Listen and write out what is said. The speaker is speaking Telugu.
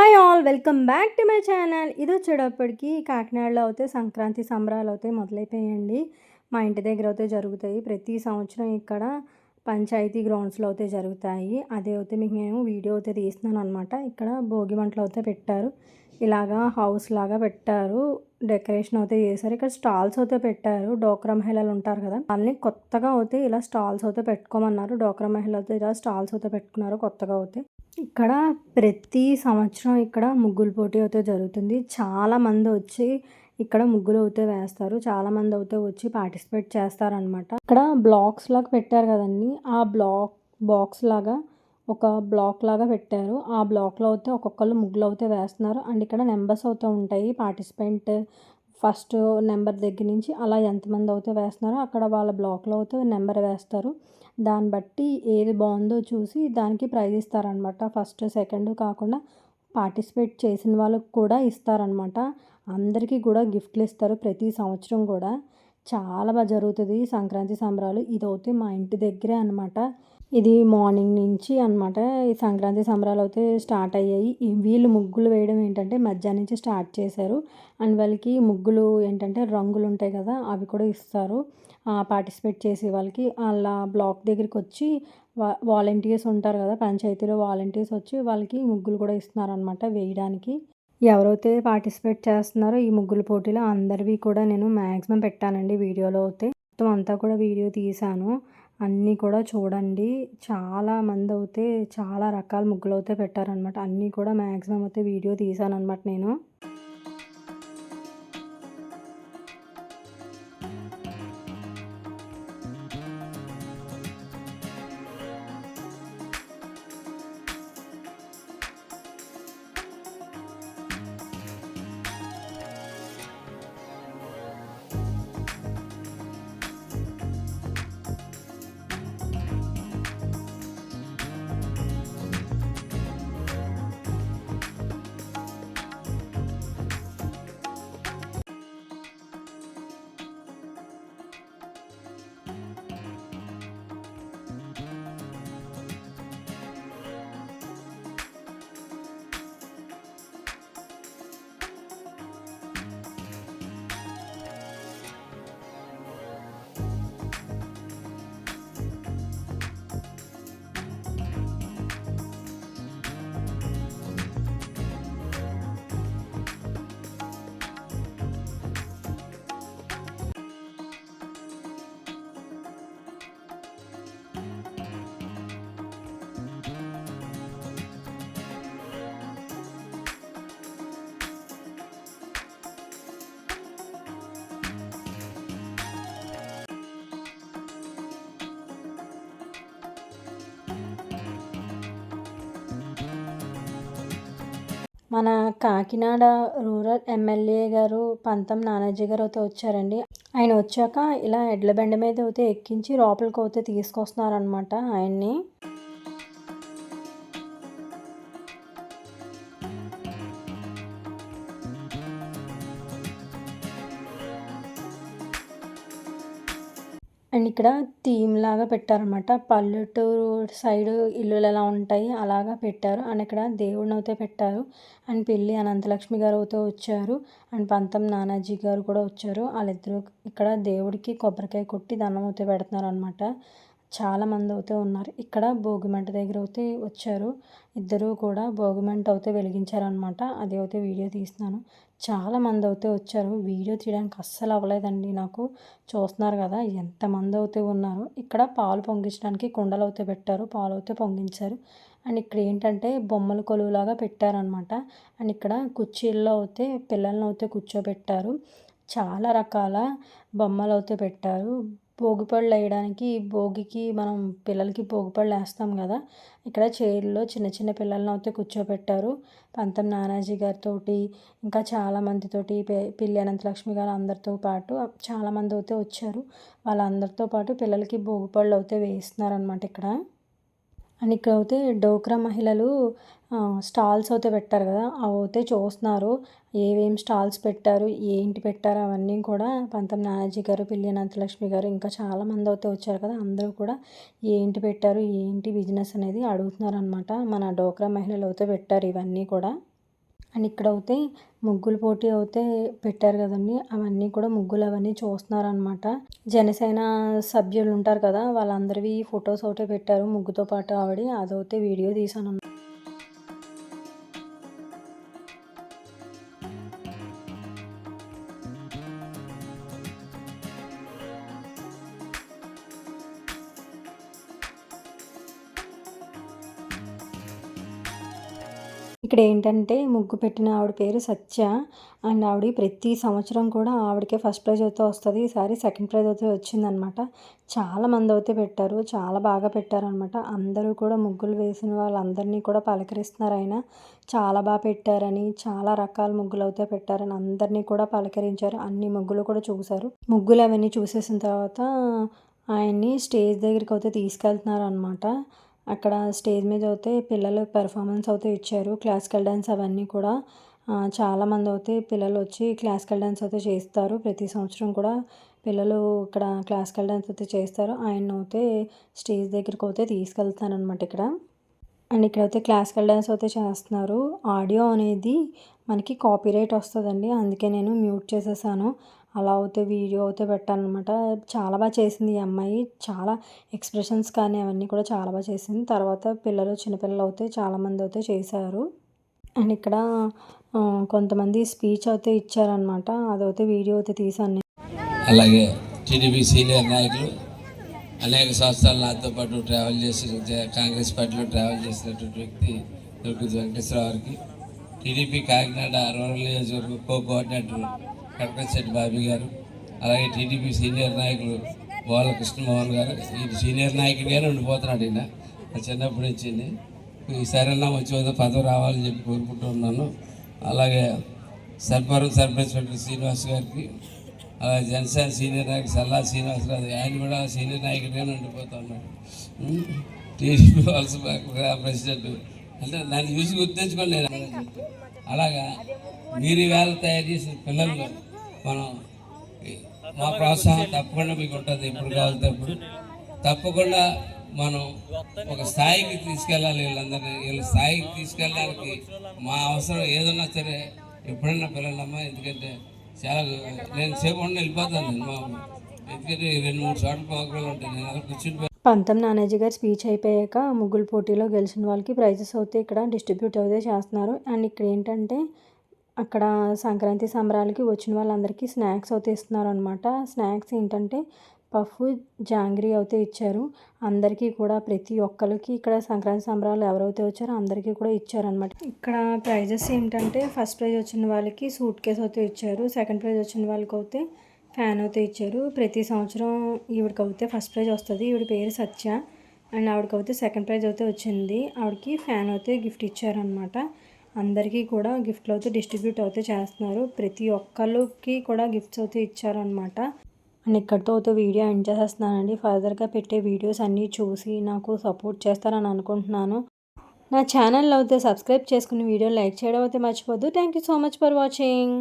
Hi all welcome back to my channel ఇది వచ్చేటప్పటికి కాకినాడలో అయితే సంక్రాంతి సంబరాలు అయితే మొదలైపోయాయండి. మా ఇంటి దగ్గర అయితే జరుగుతాయి. ప్రతి సంవత్సరం ఇక్కడ పంచాయతీ గ్రౌండ్స్లో అయితే జరుగుతాయి. అదే అయితే మీకు నేను వీడియో అయితే తీస్తున్నాను అనమాట ఇక్కడ భోగి మంటలు అయితే పెట్టారు. ఇలాగా హౌస్ లాగా పెట్టారు. డెకరేషన్ అయితే చేశారు. ఇక్కడ స్టాల్స్ అయితే పెట్టారు. డోక్రా మహిళలు ఉంటారు కదా. వాళ్ళని కొత్తగా అయితే ఇలా స్టాల్స్ అయితే పెట్టుకోమన్నారు. డోక్రా మహిళలు అయితే ఇలా స్టాల్స్ అయితే పెట్టుకున్నారు కొత్తగా అయితే. ఇక్కడ ప్రతి సంవత్సరం ఇక్కడ ముగ్గుల పోటీ అయితే జరుగుతుంది. చాలా మంది వచ్చి ఇక్కడ ముగ్గులు అయితే వేస్తారు. చాలా మంది అయితే వచ్చి పార్టిసిపేట్ చేస్తారనమాట ఇక్కడ బ్లాక్స్ లాగా పెట్టారు కదండి. ఆ బ్లాక్ బాక్స్ లాగా ఒక బ్లాక్ లాగా పెట్టారు. ఆ బ్లాక్లో అయితే ఒక్కొక్కరు ముగ్గులు అయితే వేస్తున్నారు. అండ్ ఇక్కడ నెంబర్స్ అవుతూ ఉంటాయి. పార్టిసిపెంట్ ఫస్ట్ నెంబర్ దగ్గర నుంచి అలా ఎంతమంది అయితే వేస్తున్నారో అక్కడ వాళ్ళ బ్లాక్లో అయితే నెంబర్ వేస్తారు. దాన్ని బట్టి ఏది బాగుందో చూసి దానికి ప్రైజ్ ఇస్తారనమాట ఫస్ట్ సెకండ్ కాకుండా పార్టిసిపేట్ చేసిన వాళ్ళకి కూడా ఇస్తారనమాట అందరికీ కూడా గిఫ్ట్లు ఇస్తారు ప్రతి సంవత్సరం కూడా. చాలా బాగా జరుగుతుంది సంక్రాంతి సంబరాలు. ఇదైతే మా ఇంటి దగ్గరే అనమాట ఇది మార్నింగ్ నుంచి అనమాట ఈ సంక్రాంతి సంబరాలు అయితే స్టార్ట్ అయ్యాయి. వీళ్ళు ముగ్గులు వేయడం ఏంటంటే మధ్యాహ్నం నుంచి స్టార్ట్ చేశారు. అండ్ వాళ్ళకి ముగ్గులు ఏంటంటే రంగులు ఉంటాయి కదా అవి కూడా ఇస్తారు. పార్టిసిపేట్ చేసే వాళ్ళకి. అలా బ్లాక్ దగ్గరికి వచ్చి వా వాలంటీర్స్ ఉంటారు కదా పంచాయతీలో వాలంటీర్స్ వచ్చి వాళ్ళకి ముగ్గులు కూడా ఇస్తున్నారు అనమాట వేయడానికి. ఎవరైతే పార్టిసిపేట్ చేస్తున్నారో ఈ ముగ్గుల పోటీలో అందరివి కూడా నేను మ్యాక్సిమం పెట్టానండి వీడియోలో అయితే. మొత్తం అంతా కూడా వీడియో తీశాను. అన్నీ కూడా చూడండి. చాలా మంది అయితే చాలా రకాల ముగ్గులు అయితే పెట్టారనమాట అన్నీ కూడా మ్యాక్సిమం అయితే వీడియో తీసానన్నమాట అనమాట నేను. మన కాకినాడ రూరల్ ఎమ్మెల్యే గారు పంతం నానాజీ గారు అయితే వచ్చారండి. ఆయన వచ్చాక ఇలా ఎడ్ల బండి మీద అయితే ఎక్కించి లోపలికి అయితే తీసుకొస్తున్నారనమాట ఆయన్ని. అండ్ ఇక్కడ థీమ్ లాగా పెట్టారనమాట పల్లెటూరు సైడ్ ఇల్లులు ఎలా ఉంటాయి అలాగా పెట్టారు. అండ్ ఇక్కడ దేవుడిని అయితే పెట్టారు. అండ్ పెళ్ళి అనంతలక్ష్మి గారు అయితే వచ్చారు. అండ్ పంతం నానాజీ గారు కూడా వచ్చారు. వాళ్ళిద్దరు ఇక్కడ దేవుడికి కొబ్బరికాయ కొట్టి దండం అయితే పెడుతున్నారు అనమాట చాలామంది అయితే ఉన్నారు. ఇక్కడ భోగిమంట దగ్గర అయితే వచ్చారు. ఇద్దరు కూడా భోగిమంట అయితే వెలిగించారనమాట అది అయితే వీడియో తీస్తున్నాను. చాలామంది అయితే వచ్చారు. వీడియో తీయడానికి అస్సలు అవ్వలేదండి నాకు. చూస్తున్నారు కదా ఎంతమంది అయితే ఉన్నారు. ఇక్కడ పాలు పొంగించడానికి కుండలు అయితే పెట్టారు. పాలు అయితే పొంగించారు. అండ్ ఇక్కడ ఏంటంటే బొమ్మల కొలువులాగా పెట్టారనమాట అండ్ ఇక్కడ కుర్చీల్లో అయితే పిల్లల్ని అయితే కూర్చోబెట్టారు. చాలా రకాల బొమ్మలు అయితే పెట్టారు. భోగిపళ్ళు వేయడానికి భోగికి మనం పిల్లలకి భోగిపళ్ళు వేస్తాం కదా. ఇక్కడ చైర్లో చిన్న చిన్న పిల్లల్ని అయితే కూర్చోబెట్టారు పంతం నానాజీ గారితోటి ఇంకా చాలామందితోటి పిల్లి అనంత అనంతలక్ష్మి గారు అందరితో పాటు చాలామంది అయితే వచ్చారు. వాళ్ళందరితో పాటు పిల్లలకి భోగిపళ్ళు అయితే వేస్తున్నారనమాట ఇక్కడ. అండ్ ఇక్కడ అయితే డోక్రా మహిళలు స్టాల్స్ అయితే పెట్టారు కదా అవి అయితే చూస్తున్నారు. ఏవేం స్టాల్స్ పెట్టారు ఏంటి పెట్టారు అవన్నీ కూడా పంతం నానాజీ గారు పిల్లి అనంతలక్ష్మి గారు ఇంకా చాలామంది అయితే వచ్చారు కదా అందరూ కూడా ఏంటి పెట్టారు ఏంటి బిజినెస్ అనేది అడుగుతున్నారు అనమాట మన డోక్రా మహిళలు అయితే పెట్టారు ఇవన్నీ కూడా. అండ్ ఇక్కడ అయితే ముగ్గులు పోటీ అయితే పెట్టారు కదండి. అవన్నీ కూడా ముగ్గులు అవన్నీ చూస్తున్నారనమాట జనసేన సభ్యులు ఉంటారు కదా వాళ్ళందరివి ఫొటోస్ ఒకటే పెట్టారు ముగ్గుతో పాటు ఆవిడ. అదైతే వీడియో తీసాను ఇక్కడ ఏంటంటే ముగ్గు పెట్టిన ఆవిడ పేరు సత్య. అండ్ ఆవిడ ప్రతి సంవత్సరం కూడా ఆవిడకే ఫస్ట్ ప్రైజ్ అయితే వస్తుంది. ఈసారి సెకండ్ ప్రైజ్ అయితే వచ్చిందనమాట. చాలా మంది అయితే పెట్టారు. చాలా బాగా పెట్టారనమాట. అందరూ కూడా ముగ్గులు వేసిన వాళ్ళందరినీ కూడా పలకరిస్తున్నారు ఆయన. చాలా బాగా పెట్టారని చాలా రకాల ముగ్గులు అయితే పెట్టారని అందరినీ కూడా పలకరించారు. అన్ని ముగ్గులు కూడా చూశారు. ముగ్గులు అవన్నీ చూసేసిన తర్వాత ఆయన్ని స్టేజ్ దగ్గరికి అయితే తీసుకెళ్తున్నారు అనమాట అక్కడ స్టేజ్ మీద అయితే పిల్లలు పెర్ఫార్మెన్స్ అయితే ఇచ్చారు. క్లాసికల్ డ్యాన్స్ అవన్నీ కూడా చాలామంది అయితే పిల్లలు వచ్చి క్లాసికల్ డ్యాన్స్ అయితే చేస్తారు. ప్రతి సంవత్సరం కూడా పిల్లలు ఇక్కడ క్లాసికల్ డ్యాన్స్ అయితే చేస్తారు. ఆయన అయితే స్టేజ్ దగ్గరికి అయితే తీసుకెళ్తానమాట ఇక్కడ. అండ్ ఇక్కడైతే క్లాసికల్ డ్యాన్స్ అయితే చేస్తున్నారు. ఆడియో అనేది మనకి కాపీరైట్ వస్తుందండి. అందుకే నేను మ్యూట్ చేసేసాను. అలా అయితే వీడియో అయితే పెట్టానమాట చాలా బాగా చేసింది ఈ అమ్మాయి. చాలా ఎక్స్ప్రెషన్స్ కానీ అవన్నీ కూడా చాలా బాగా చేసింది. తర్వాత పిల్లలు చిన్నపిల్లలు అయితే చాలామంది అయితే చేశారు. అండ్ ఇక్కడ కొంతమంది స్పీచ్ అయితే ఇచ్చారనమాట అదైతే వీడియో అయితే తీసాను అలాగే టీడీపీ సీనియర్ నాయకులు అనేక సంవత్సరాలు నాతో పాటు ట్రావెల్ చేసి కాంగ్రెస్ పార్టీలో ట్రావెల్ చేసినటువంటి వ్యక్తి దుర్గతి వెంకటేశ్వరరావు గారికి టీడీపీ కాకినాడ రూరల్ నియోజకవర్గ కో కోఆర్డినేటర్ కడపశెట్టి బాబీ గారు అలాగే టీడీపీ సీనియర్ నాయకులు బోల కృష్ణమోహన్ గారు. ఈ సీనియర్ నాయకుడిగానే ఉండిపోతున్నాడు ఈయన. చిన్నప్పటి నుంచి ఈసారైనా వచ్చి వద్ద పదవి రావాలని చెప్పి కోరుకుంటూ ఉన్నాను. అలాగే సర్పరం సర్పంచ్ శ్రీనివాస్ గారికి అలాగే జనసేన సీనియర్ నాయకుడు సల్లా శ్రీనివాసరాజు ఆయన కూడా సీనియర్ నాయకుడిగానే ఉండిపోతున్నాడు టీడీపీ వలస ప్రెసిడెంట్. అంటే నన్ను చూసి గుర్తించుకోండి. నేను అలాగా మీరు వేళ తయారు చేసిన పిల్లలు మనం మా ప్రోత్సాహం తప్పకుండా మీకు ఉంటుంది ఎప్పుడు కావాలి తప్పకుండా మనం ఒక స్థాయికి తీసుకెళ్ళాలి వీళ్ళందరినీ. వీళ్ళ స్థాయికి తీసుకెళ్ళడానికి మా అవసరం ఏదన్నా సరే ఎప్పుడన్నా పిల్లలమ్మా ఎందుకంటే చాలా నేను సేపు ఉండి వెళ్ళిపోతాను మా ఎందుకంటే రెండు మూడు చోట్ల పోగలు ఉంటాయి. నేను అలా కూర్చుని పంతం నానాజీ గారు స్పీచ్ అయిపోయాక ముగ్గులు పోటీలో గెలిచిన వాళ్ళకి ప్రైజెస్ అయితే ఇక్కడ డిస్ట్రిబ్యూట్ అయితే చేస్తున్నారు. అండ్ ఇక్కడ ఏంటంటే అక్కడ సంక్రాంతి సంబరాలకి వచ్చిన వాళ్ళందరికీ స్నాక్స్ అయితే ఇస్తున్నారు అనమాట స్నాక్స్ ఏంటంటే పఫ్ జాంగ్రీ అయితే ఇచ్చారు. అందరికీ కూడా ప్రతి ఒక్కరికి ఇక్కడ సంక్రాంతి సంబరాలు ఎవరైతే వచ్చారో అందరికీ కూడా ఇచ్చారనమాట ఇక్కడ ప్రైజెస్ ఏంటంటే ఫస్ట్ ప్రైజ్ వచ్చిన వాళ్ళకి సూట్ కేస్ అయితే ఇచ్చారు. సెకండ్ ప్రైజ్ వచ్చిన వాళ్ళకి అయితే ఫ్యాన్ అయితే ఇచ్చారు. ప్రతి సంవత్సరం ఈవిడికి అయితే ఫస్ట్ ప్రైజ్ వస్తుంది. ఈవిడ పేరు సత్య. అండ్ ఆవిడకి అయితే సెకండ్ ప్రైజ్ అయితే వచ్చింది. ఆవిడకి ఫ్యాన్ అయితే గిఫ్ట్ ఇచ్చారనమాట అందరికీ కూడా గిఫ్ట్లు అయితే డిస్ట్రిబ్యూట్ అయితే చేస్తున్నారు. ప్రతి ఒక్కరికి కూడా గిఫ్ట్స్ అయితే ఇచ్చారనమాట అండ్ ఇక్కడితో అయితే వీడియో ఎండ్ చేసేస్తున్నానండి. ఫర్దర్గా పెట్టే వీడియోస్ అన్నీ చూసి నాకు సపోర్ట్ చేస్తారని అనుకుంటున్నాను. నా ఛానల్లో అయితే సబ్స్క్రైబ్ చేసుకుని వీడియో లైక్ చేయడం అయితే మర్చిపోద్దు thank you so much for watching.